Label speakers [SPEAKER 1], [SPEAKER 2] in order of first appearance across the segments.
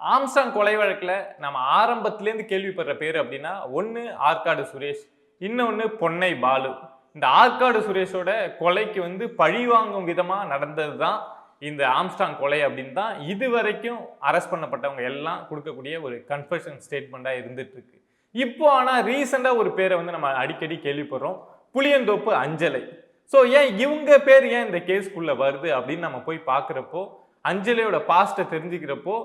[SPEAKER 1] Armstrong கொலை வழக்கில் நம்ம ஆரம்பத்துலேருந்து கேள்விப்படுற பேர் அப்படின்னா ஒன்று ஆற்காடு சுரேஷ் இன்னொன்று பொன்னை பாலு. இந்த ஆற்காடு சுரேஷோட கொலைக்கு வந்து பழி வாங்கும் விதமாக நடந்தது தான் இந்த ஆம்ஸ்டாங் கொலை அப்படின்னு தான் இது வரைக்கும் அரெஸ்ட் பண்ணப்பட்டவங்க எல்லாம் கொடுக்கக்கூடிய ஒரு கன்ஃபெஷன் ஸ்டேட்மெண்ட்டாக இருந்துகிட்ருக்கு இப்போ ஆனால் ரீசெண்டாக ஒரு பேரை வந்து நம்ம அடிக்கடி கேள்விப்படுறோம் புளியந்தோப்பு அஞ்சலை. ஸோ ஏன் இவங்க பேர் ஏன் இந்த கேஸ்க்குள்ளே வருது அப்படின்னு நம்ம போய் பார்க்குறப்போ அஞ்சலியோட பாஸ்ட்டை தெரிஞ்சுக்கிறப்போ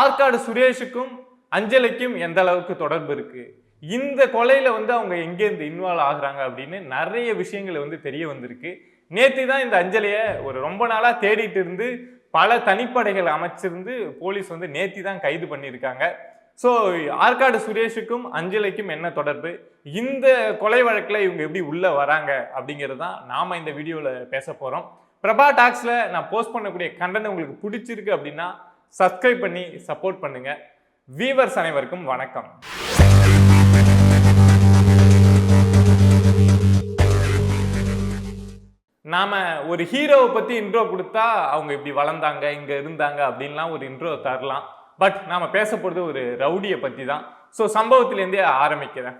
[SPEAKER 1] ஆற்காடு சுரேஷுக்கும் அஞ்சலிக்கும் எந்த அளவுக்கு தொடர்பு இருக்கு? இந்த கொலையில வந்து அவங்க எங்கேருந்து இன்வால்வ் ஆகுறாங்க அப்படின்னு நிறைய விஷயங்கள் வந்து தெரிய வந்திருக்கு. நேற்று தான் இந்த அஞ்சலியை ஒரு ரொம்ப நாளாக தேடிட்டு இருந்து பல தனிப்படைகள் அமைச்சிருந்து போலீஸ் வந்து நேத்தி தான் கைது பண்ணியிருக்காங்க. ஸோ ஆற்காடு சுரேஷுக்கும் அஞ்சலிக்கும் என்ன தொடர்பு? இந்த கொலை வழக்கில் இவங்க எப்படி உள்ளே வராங்க அப்படிங்கிறது தான் நாம் இந்த வீடியோவில் பேச போகிறோம் பிரபா டாக்ஸில் நான் போஸ்ட் பண்ணக்கூடிய கண்டனம் உங்களுக்கு பிடிச்சிருக்கு அப்படின்னா சப்ஸ்கிரைப் பண்ணி சப்போர்ட் பண்ணுங்கள் வீவர்ஸ் அனைவருக்கும் வணக்கம். நாம ஒரு ஹீரோவை பத்தி இன்ட்ரோ கொடுத்தா அவங்க இப்படி வளர்ந்தாங்க இங்க இருந்தாங்க அப்படின்லாம் ஒரு இன்ட்ரோ தரலாம். பட் நாம பேச போறது ஒரு ரவுடியை பத்தி தான் ஸோ சம்பவத்திலேருந்தே ஆரம்பிக்கிறேன்.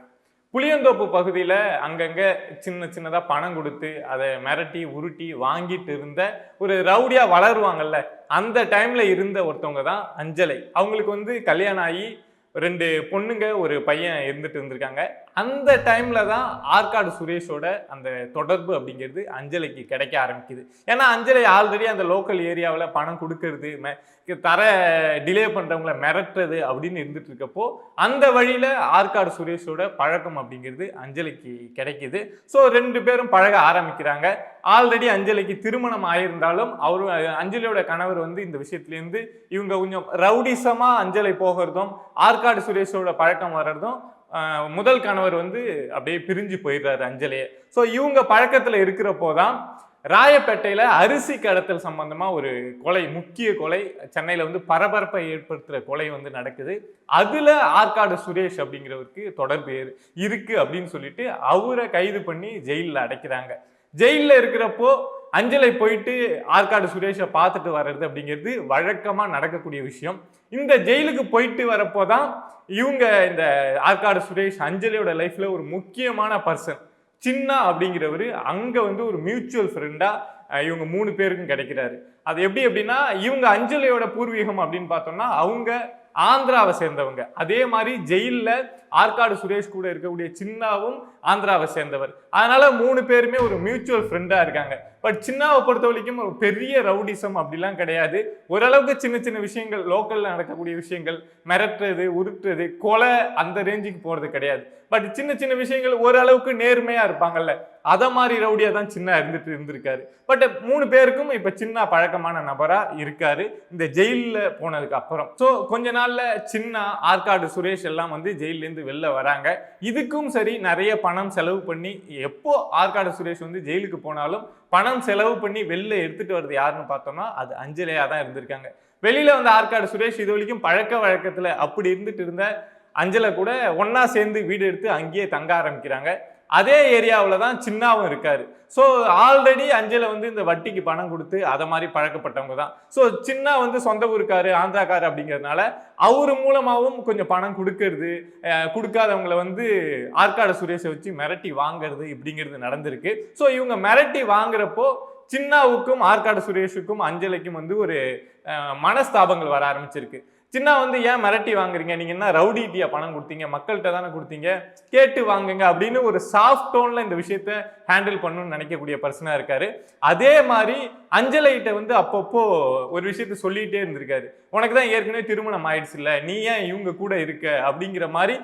[SPEAKER 1] புளியந்தோப்பு பகுதியில் அங்கங்கே சின்ன சின்னதாக பணம் கொடுத்து அதை மிரட்டி உருட்டி வாங்கிட்டு இருந்த ஒரு ரவுடியாக வளருவாங்கல்ல அந்த டைமில் இருந்த ஒருத்தவங்க தான் அஞ்சலை. அவங்களுக்கு வந்து கல்யாணம் ஆகி ரெண்டு பொண்ணுங்க ஒரு பையன் இருந்துட்டு இருந்திருக்காங்க. அந்த டைமில் தான் ஆற்காடு சுரேஷோட அந்த தொடர்பு அப்படிங்கிறது அஞ்சலிக்கு கிடைக்க ஆரம்பிக்குது. ஏன்னா அஞ்சலி ஆல்ரெடி அந்த லோக்கல் ஏரியாவில் பணம் கொடுக்கறது மெ- தர டிலே பண்ணுறவங்கள மிரட்டுறது அப்படின்னு இருந்துட்டு இருக்கப்போ அந்த வழியில் ஆற்காடு சுரேஷோட பழக்கம் அப்படிங்கிறது அஞ்சலிக்கு கிடைக்கிது. ஸோ ரெண்டு பேரும் பழக ஆரம்பிக்கிறாங்க. ஆல்ரெடி அஞ்சலிக்கு திருமணம் ஆயிருந்தாலும் அவரும் அஞ்சலியோட கணவர் வந்து இந்த விஷயத்துலேருந்து இவங்க கொஞ்சம் ரவுடிசமாக அஞ்சலை போகிறதும் ஆற்காடு சுரேஷோட பழக்கம் வர்றதும் முதல் கணவர் வந்து அப்படியே பிரிஞ்சு போயிடுறாரு அஞ்சலியை ஸோ இவங்க பழக்கத்தில் இருக்கிறப்போ தான் ராயப்பேட்டையில் அரிசி கடத்தல் சம்பந்தமாக ஒரு கொலை முக்கிய கொலை சென்னையில் வந்து பரபரப்பை ஏற்படுத்துகிற கொலை வந்து நடக்குது. அதில் ஆற்காடு சுரேஷ் அப்படிங்கிறவருக்கு தொடர்பு இருக்குது அப்படின்னு சொல்லிட்டு அவரை கைது பண்ணி ஜெயிலில் அடைக்கிறாங்க. ஜெயிலில் இருக்கிறப்போ அஞ்சலை போயிட்டு ஆற்காடு சுரேஷை பார்த்துட்டு வர்றது அப்படிங்கிறது வழக்கமாக நடக்கக்கூடிய விஷயம். இந்த ஜெயிலுக்கு போயிட்டு வரப்போ தான் இவங்க இந்த ஆற்காடு சுரேஷ் அஞ்சலியோட லைஃப்பில் ஒரு முக்கியமான பர்சன் சின்ன அப்படிங்கிறவர் அங்கே வந்து ஒரு மியூச்சுவல் ஃப்ரெண்டாக இவங்க மூணு பேருக்கும் கிடைக்கிறாரு. அது எப்படி அப்படின்னா இவங்க அஞ்சலியோட பூர்வீகம் அப்படின்னு பார்த்தோம்னா அவங்க ஆந்திராவை சேர்ந்தவங்க. அதே மாதிரி ஜெயிலில் ஆற்காடு சுரேஷ் கூட இருக்கக்கூடிய சின்னாவும் ஆந்திராவை சேர்ந்தவர். அதனால மூணு பேருமே ஒரு மியூச்சுவல் ஃப்ரெண்டாக இருக்காங்க. பட் சின்னாவை பொறுத்த வரைக்கும் ஒரு பெரிய ரவுடிசம் அப்படிலாம் கிடையாது. ஓரளவுக்கு சின்ன சின்ன விஷயங்கள் லோக்கலில் நடக்கக்கூடிய விஷயங்கள் மிரட்டுறது உருட்டுறது கொலை அந்த ரேஞ்சுக்கு போகிறது கிடையாது. பட் சின்ன சின்ன விஷயங்கள் ஓரளவுக்கு நேர்மையாக இருப்பாங்கல்ல. அதை மாதிரி ரவுடியாக தான் சின்ன இருந்துட்டு இருந்திருக்காரு. பட் மூணு பேருக்கும் இப்போ சின்ன பழக்கமான நபராக இருக்காரு. இந்த ஜெயிலில் போனதுக்கு அப்புறம். ஸோ கொஞ்ச நாளில் சின்ன ஆற்காடு சுரேஷ் எல்லாம் வந்து ஜெயிலேருந்து இருந்து வெளில வராங்க. இதுக்கும் சரி நிறைய பணம் பணம் செலவு பண்ணி எப்போ ஆற்காடு சுரேஷ் வந்து ஜெயிலுக்கு போனாலும் பணம் செலவு பண்ணி வெளில எடுத்துட்டு வர்றது யாருன்னு பார்த்தோம்னா அது அஞ்சலியா தான் இருந்திருக்காங்க. வெளியில வந்த ஆற்காடு சுரேஷ் இது வரைக்கும் பழக்க வழக்கத்துல அப்படி இருந்துட்டு இருந்த அஞ்சலை கூட ஒண்ணா சேர்ந்து வீடு எடுத்து அங்கேயே தங்க ஆரம்பிக்கிறாங்க. அதே ஏரியாவில் தான் சின்னாவும் இருக்கார். ஸோ ஆல்ரெடி அஞ்சலை வந்து இந்த வட்டிக்கு பணம் கொடுத்து அதை மாதிரி பழக்கப்பட்டவங்க தான். ஸோ சின்னா வந்து சொந்த ஊருக்காரு ஆந்திராக்காரு அப்படிங்கிறதுனால அவர் மூலமாகவும் கொஞ்சம் பணம் கொடுக்கறது கொடுக்காதவங்களை வந்து ஆற்காடு சுரேஷை வச்சு மிரட்டி வாங்குறது இப்படிங்கிறது நடந்திருக்கு. ஸோ இவங்க மிரட்டி வாங்குறப்போ சின்னாவுக்கும் ஆற்காடு சுரேஷுக்கும் அஞ்சலிக்கும் வந்து ஒரு மனஸ்தாபங்கள் வர ஆரம்பிச்சிருக்கு. சின்ன வந்து ஏன் மிரட்டி வாங்குறீங்க? நீங்கள் என்ன ரவுடிட்டியா பணம் கொடுத்தீங்க? மக்கள்கிட்ட தானே கொடுத்தீங்க? கேட்டு வாங்குங்க அப்படின்னு ஒரு சாஃப்ட் டோனில் இந்த விஷயத்த ஹேண்டில் பண்ணணும்னு நினைக்கக்கூடிய பர்சனாக இருக்காரு. அதே மாதிரி அஞ்சலைகிட்ட வந்து அப்பப்போ ஒரு விஷயத்த சொல்லிகிட்டே இருந்திருக்காரு. உனக்கு தான் ஏற்கனவே திருமணம் ஆயிடுச்சு இல்லை நீ ஏன் இவங்க கூட இருக்க? அப்படிங்கிற மாதிரி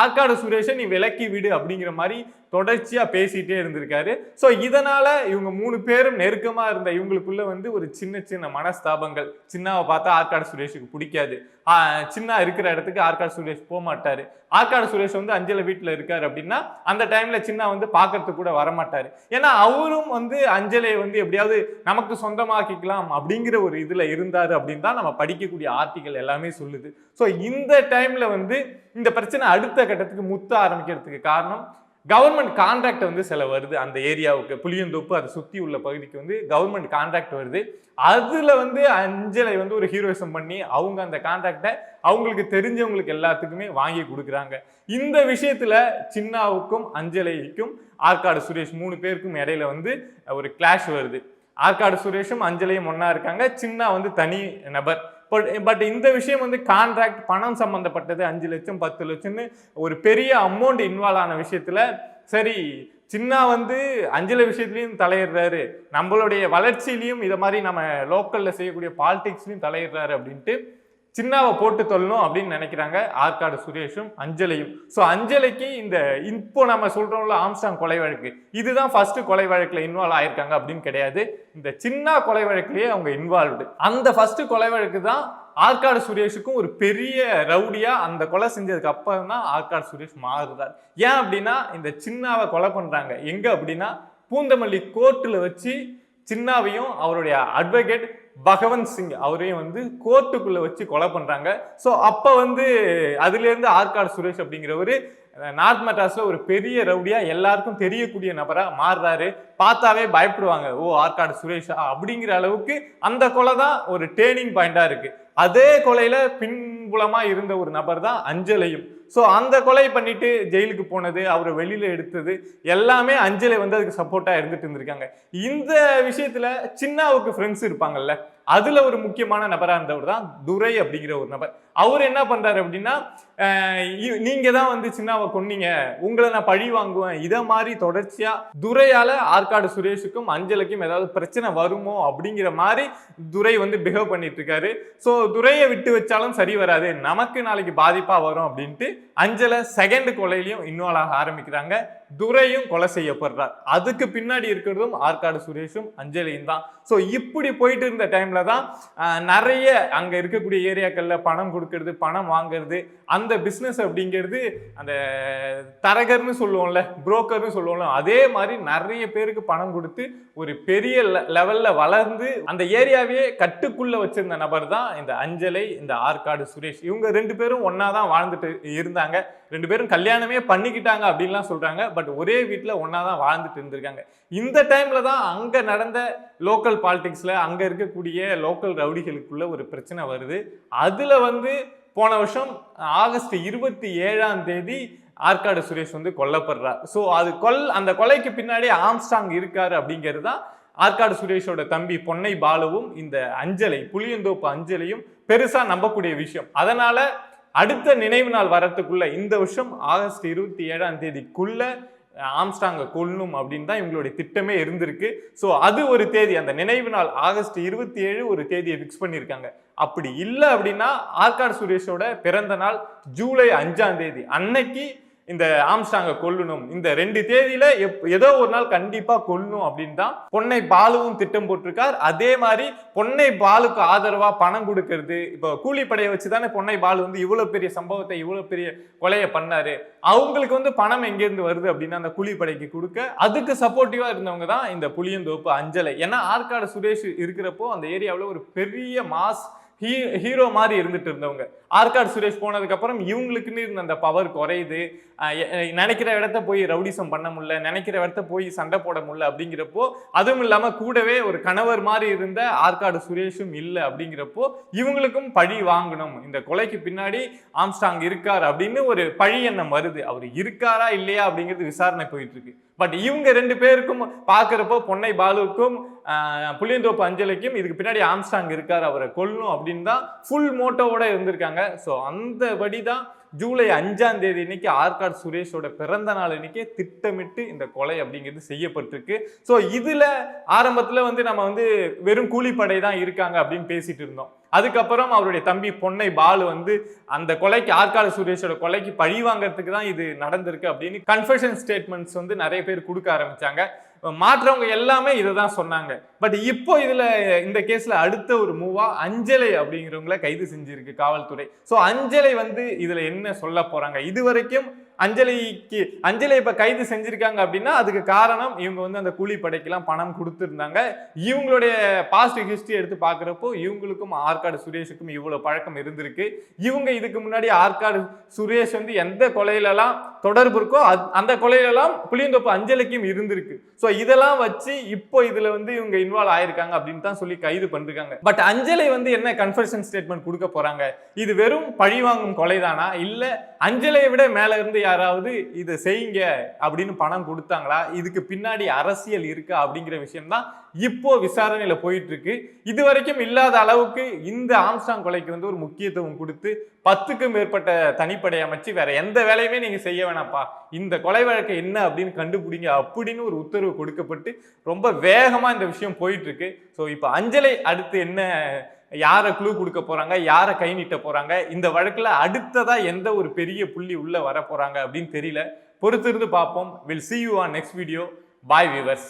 [SPEAKER 1] ஆக்காடு ஆற்காடு சுரேஷை நீ விலக்கி விடு அப்படிங்கிற மாதிரி தொடர்ச்சியாக பேசிகிட்டே இருந்திருக்காரு. ஸோ இதனால் இவங்க மூணு பேரும் நெருக்கமாக இருந்த இவங்களுக்குள்ள வந்து ஒரு சின்ன சின்ன மனஸ்தாபங்கள் சின்னாவை பார்த்தா ஆற்காடு சுரேஷுக்கு பிடிக்காது. சின்னா சின்ன இருக்கிற இடத்துக்கு ஆற்காடு சுரேஷ் போக மாட்டாரு ஆற்காடு சுரேஷ் வந்து அஞ்சலை வீட்டில் இருக்காரு அப்படின்னா அந்த டைம்ல சின்னா வந்து பார்க்கறதுக்கு கூட வரமாட்டாரு. ஏன்னா அவரும் வந்து அஞ்சலை வந்து எப்படியாவது நமக்கு சொந்தமாக்கிக்கலாம் அப்படிங்கிற ஒரு இதில் இருந்தார் அப்படின்னு தான் நம்ம படிக்கக்கூடிய ஆர்டிகல் எல்லாமே சொல்லுது. ஸோ இந்த டைம்ல வந்து இந்த பிரச்சனை அடுத்த கட்டத்துக்கு முத்த ஆரம்பிக்கிறதுக்கு காரணம் கவர்மெண்ட் கான்ட்ராக்ட் வந்து சில வருது. அந்த ஏரியாவுக்கு புளியந்தோப்பு அதை சுற்றி உள்ள பகுதிக்கு வந்து கவர்மெண்ட் கான்ட்ராக்ட் வருது. அதில் வந்து அஞ்சலை வந்து ஒரு ஹீரோயிசம் பண்ணி அவங்க அந்த கான்ட்ராக்டை அவங்களுக்கு தெரிஞ்சவங்களுக்கு எல்லாத்துக்குமே வாங்கி கொடுக்குறாங்க. இந்த விஷயத்தில் சின்னாவுக்கும் அஞ்சலைக்கும் ஆற்காடு சுரேஷ் மூணு பேருக்கும் இடையில வந்து ஒரு கிளாஷ் வருது. ஆற்காடு சுரேஷும் அஞ்சலையும் ஒன்றா இருக்காங்க. சின்னா வந்து தனி நபர். பட் பட் இந்த விஷயம் வந்து கான்ட்ராக்ட் பணம் சம்மந்தப்பட்டது அஞ்சு லட்சம் பத்து லட்சம்னு ஒரு பெரிய அமௌண்ட் இன்வால்வ் ஆன விஷயத்தில் சரி சின்னா வந்து அஞ்சல விஷயத்துலையும் தலையிடுறாரு. நம்மளுடைய வளர்ச்சியிலையும் இதை மாதிரி நம்ம லோக்கலில் செய்யக்கூடிய பாலிடிக்ஸ்லையும் தலையிடுறாரு அப்படின்ட்டு சின்னாவை போட்டு தொல்லணும் அப்படின்னு நினைக்கிறாங்க ஆற்காடு சுரேஷும் அஞ்சலியும். ஸோ அஞ்சலிக்கு இந்த இப்போ நம்ம சொல்கிறோம்ல ஆம்ஸ்டாங் கொலை வழக்கு இதுதான் ஃபர்ஸ்ட் கொலை வழக்கில் இன்வால்வ் ஆயிருக்காங்க அப்படின்னு கிடையாது. இந்த சின்ன கொலை வழக்குலேயே அவங்க இன்வால்வ்டு அந்த ஃபர்ஸ்ட் கொலை வழக்கு தான் ஆற்காடு சுரேஷுக்கும் ஒரு பெரிய ரவுடியா அந்த கொலை செஞ்சதுக்கு அப்புறம் தான் ஆற்காடு சுரேஷ் மாறுறார். ஏன் அப்படின்னா இந்த சின்னாவை கொலை பண்ணுறாங்க எங்கே அப்படின்னா பூந்தமல்லி கோர்ட்டில் வச்சு சின்னாவையும் அவருடைய அட்வொகேட் பகவந்த் சிங் அவரையும் வந்து கோர்ட்டுக்குள்ள வச்சு கொலை பண்றாங்க. ஸோ அப்போ வந்து அதுலேருந்து ஆற்காடு சுரேஷ் அப்படிங்கிறவரு நார்த் மெட்ராஸ்ல ஒரு பெரிய ரவுடியா எல்லாருக்கும் தெரியக்கூடிய நபரா மாறுறாரு. பார்த்தாவே பயப்படுவாங்க ஓ ஆற்காடு சுரேஷா? அப்படிங்கிற அளவுக்கு அந்த கொலை தான் ஒரு டேர்னிங் பாயிண்டா இருக்கு. அதே கொலையில பின்புலமா இருந்த ஒரு நபர் தான் அஞ்சலையும். ஸோ அந்த கொலை பண்ணிட்டு ஜெயிலுக்கு போனது அவரை வெளியில எடுத்தது எல்லாமே அஞ்சலை வந்து அதுக்கு சப்போர்ட்டா இருந்துட்டு இருந்திருக்காங்க. இந்த விஷயத்துல சின்னாவுக்கு ஃப்ரெண்ட்ஸ் இருப்பாங்கல்ல அதுல ஒரு முக்கியமான நபராக இருந்தவர் தான் துரை அப்படிங்கிற ஒரு நபர். அவர் என்ன பண்றாரு அப்படின்னா நீங்கள் நீங்க தான் வந்து சின்னாவை கொன்னீங்க உங்களை நான் பழி வாங்குவேன். இதை மாதிரி தொடர்ச்சியா துரையால ஆற்காடு சுரேஷுக்கும் அஞ்சலுக்கும் ஏதாவது பிரச்சனை வருமோ அப்படிங்கிற மாதிரி துரை வந்து பிஹேவ் பண்ணிட்டு இருக்காரு. ஸோ துரையை விட்டு வச்சாலும் சரி வராது. நமக்கு நாளைக்கு பாதிப்பா வரும் அப்படின்ட்டு அஞ்சலை செகண்ட் கொலையிலையும் இன்வால்வ் ஆக ஆரம்பிக்கிறாங்க. துரையும் கொலை செய்யப்படுறார். அதுக்கு பின்னாடி இருக்கிறதும் ஆற்காடு சுரேஷும் அஞ்சலியும் தான். ஸோ இப்படி போயிட்டு இருந்த டைம்ல தான் நிறைய அங்கே இருக்கக்கூடிய ஏரியாக்களில் பணம் கொடுக்கறது பணம் வாங்குறது அந்த பிஸ்னஸ் அப்படிங்கிறது அந்த தரகர்னு சொல்லுவோம்ல புரோக்கர்னு சொல்லுவோம்ல அதே மாதிரி நிறைய பேருக்கு பணம் கொடுத்து ஒரு பெரிய லெவலில் வளர்ந்து அந்த ஏரியாவே கட்டுக்குள்ளே வச்சிருந்த நபர் தான் இந்த அஞ்சலை இந்த ஆற்காடு சுரேஷ். இவங்க ரெண்டு பேரும் ஒன்றா தான் வாழ்ந்துட்டு இருந்தாங்க. ரெண்டு பேரும் கல்யாணமே பண்ணிக்கிட்டாங்க அப்படின்லாம் சொல்கிறாங்க பட் ஒரே வீட்டில் ஒன்றா தான் வாழ்ந்துட்டு இருந்திருக்காங்க. இந்த டைமில் தான் அங்கே நடந்த லோக்கல் பாலிட்டிக்ஸில் அங்கே இருக்கக்கூடிய லோக்கல் ரவுடிகளுக்குள்ள ஒரு பிரச்சனை வருது. அதில் வந்து போன வருஷம் ஆகஸ்ட் இருபத்தி ஏழாம் தேதி ஆற்காடு சுரேஷ் வந்து கொல்லப்படுறார். ஸோ அது கொல் அந்த கொலைக்கு பின்னாடி ஆம்ஸ்டாங் இருக்காரு அப்படிங்கிறது தான் ஆற்காடு சுரேஷோட தம்பி பொன்னை பாலுவும் இந்த அஞ்சலை புளியந்தோப்பு அஞ்சலையும் பெருசாக நம்பக்கூடிய விஷயம். அதனால் அடுத்த நினைவு நாள் வரத்துக்குள்ள இந்த வருஷம் ஆகஸ்ட் இருபத்தி ஏழாம் தேதிக்குள்ள ஆம்ஸ்டாங்கை கொல்லணும் அப்படின்னு தான் இவங்களுடைய திட்டமே இருந்திருக்கு. ஸோ அது ஒரு தேதி அந்த நினைவு நாள் ஆகஸ்ட் இருபத்தி ஏழு ஒரு தேதியை ஃபிக்ஸ் பண்ணியிருக்காங்க. அப்படி இல்லை அப்படின்னா ஆற்காடு சுரேஷோட பிறந்த நாள் ஜூலை அஞ்சாம் தேதி. அன்னைக்கு இந்த ஆம்ஸ்டாங்க கொல்லணும். இந்த ரெண்டு தேதியில எப்- ஏதோ ஒரு நாள் கண்டிப்பா கொல்லணும் அப்படின்னு தான் பொன்னை பாலுவும் திட்டம் போட்டிருக்கார். அதே மாதிரி பொன்னை பாலுக்கு ஆதரவா பணம் கொடுக்கறது. இப்போ கூலிப்படையை வச்சு தானே பொன்னை பாலு வந்து இவ்வளவு பெரிய சம்பவத்தை இவ்வளவு பெரிய கொலையை பண்ணாரு. அவங்களுக்கு வந்து பணம் எங்கேருந்து வருது அப்படின்னா அந்த கூலிப்படைக்கு கொடுக்க அதுக்கு சப்போர்ட்டிவா இருந்தவங்க தான் இந்த புளியந்தோப்பு அஞ்சலை. ஏன்னா ஆற்காடு சுரேஷ் இருக்கிறப்போ அந்த ஏரியாவில் ஒரு பெரிய மாஸ் ஹீ ஹீரோ மாதிரி இருந்துட்டு இருந்தவங்க. ஆற்காடு சுரேஷ் போனதுக்கப்புறம் இவங்களுக்குன்னு இருந்த அந்த பவர் குறையுது. நினைக்கிற இடத்த போய் ரவுடிசம் பண்ண முடியல நினைக்கிற இடத்த போய் சண்டை போட முடியல அப்படிங்கிறப்போ அதுவும் இல்லாமல் கூடவே ஒரு கணவர் மாதிரி இருந்த ஆற்காடு சுரேஷும் இல்லை அப்படிங்கிறப்போ இவங்களுக்கும் பழி வாங்கணும். இந்த கொலைக்கு பின்னாடி ஆம்ஸ்டாங் இருக்கார் அப்படின்னு ஒரு பழி எண்ணம் வருது. அவர் இருக்காரா இல்லையா அப்படிங்கிறது விசாரணை போயிட்டு இருக்கு. பட் இவங்க ரெண்டு பேருக்கும் பார்க்குறப்போ பொன்னை பாலுவுக்கும் புளியந்தோப்பு அஞ்சலிக்கும் இதுக்கு பின்னாடி ஆம்ஸ்டாங் இருக்கார் அவரை கொல்லணும் அப்படின்னு தான் ஃபுல் மோட்டோவோட இருந்திருக்காங்க. ஸோ அந்தபடி தான் ஜூலை அஞ்சாம் தேதி இன்னைக்கு ஆர்காட் சுரேஷோட பிறந்த நாள் இன்னைக்கு திட்டமிட்டு இந்த கொலை அப்படிங்கிறது செய்யப்பட்டிருக்கு. ஸோ இதில் ஆரம்பத்தில் வந்து நம்ம வந்து வெறும் கூலிப்படை தான் இருக்காங்க அப்படின்னு பேசிட்டு இருந்தோம். அதுக்கப்புறம் அவருடைய தம்பி பொன்னை பாலு வந்து அந்த கொலைக்கு ஆற்காடு சுரேஷோட கொலைக்கு பழி வாங்குறதுக்கு தான் இது நடந்திருக்கு அப்படின்னு கன்ஃபெஷன் ஸ்டேட்மெண்ட்ஸ் வந்து நிறைய பேர் கொடுக்க ஆரம்பிச்சாங்க. மாற்றவங்க எல்லாமே இதை தான் சொன்னாங்க. பட் இப்போ இதில் இந்த கேஸில் அடுத்த ஒரு மூவா அஞ்சலை அப்படிங்கிறவங்கள கைது செஞ்சிருக்கு காவல்துறை. ஸோ அஞ்சலை வந்து இதில் என்ன சொல்ல போகிறாங்க இது வரைக்கும் அஞ்சலிக்கு அஞ்சலை இப்ப கைது செஞ்சிருக்காங்க அப்படின்னா அதுக்கு காரணம் இவங்க வந்து அந்த கூலிப்படைக்கெல்லாம் பணம் கொடுத்துருந்தாங்க. இவங்களுடைய பாஸ்ட் ஹிஸ்டரி எடுத்து பார்க்குறப்போ இவங்களுக்கும் ஆற்காடு சுரேஷுக்கும் இவ்வளோ பழக்கம் இருந்திருக்கு. இவங்க இதுக்கு முன்னாடி ஆற்காடு சுரேஷ் வந்து எந்த கொலையிலலாம் தொடர்பு இருக்கோ அந்த கொலையிலலாம் புளியந்தோப்பு அஞ்சலிக்கும் இருந்திருக்கு. ஸோ இதெல்லாம் வச்சு இப்போ இதில் வந்து இவங்க இன்வால்வ் ஆயிருக்காங்க அப்படின்னு தான் சொல்லி கைது பண்ணிருக்காங்க. பட் அஞ்சலை வந்து என்ன கன்ஃபர்ஷன் ஸ்டேட்மெண்ட் கொடுக்க போறாங்க? இது வெறும் பழிவாங்கும் கொலைதானா? இல்லை அஞ்சலையை விட மேலே இருந்து யாராவது இதை செய்யுங்க அப்படின்னு பணம் கொடுத்தாங்களா? இதுக்கு பின்னாடி அரசியல் இருக்கா அப்படிங்கிற விஷயம் தான் இப்போ விசாரணையில போயிட்டு இருக்கு இது வரைக்கும் இல்லாத அளவுக்கு இந்த ஆம்ஸ்டாங் கொலைக்கு வந்து ஒரு முக்கியத்துவம் கொடுத்து பத்துக்கும் மேற்பட்ட தனிப்படை அமைச்சு வேற எந்த வேலையுமே நீங்க செய்ய வேணாம்ப்பா. இந்த கொலை வழக்கு என்ன அப்படின்னு கண்டுபிடிங்க அப்படின்னு ஒரு உத்தரவு கொடுக்கப்பட்டு ரொம்ப வேகமா இந்த விஷயம் போயிட்டு இருக்கு ஸோ இப்போ அஞ்சலை அடுத்து என்ன யாரை குழு கொடுக்க போறாங்க யாரை கை நீட்ட போறாங்க இந்த வழக்குல அடுத்ததா எந்த ஒரு பெரிய புள்ளி உள்ள வர போறாங்க அப்படின்னு தெரியல. பொறுத்திருந்து பார்ப்போம். Will see you on next video bye viewers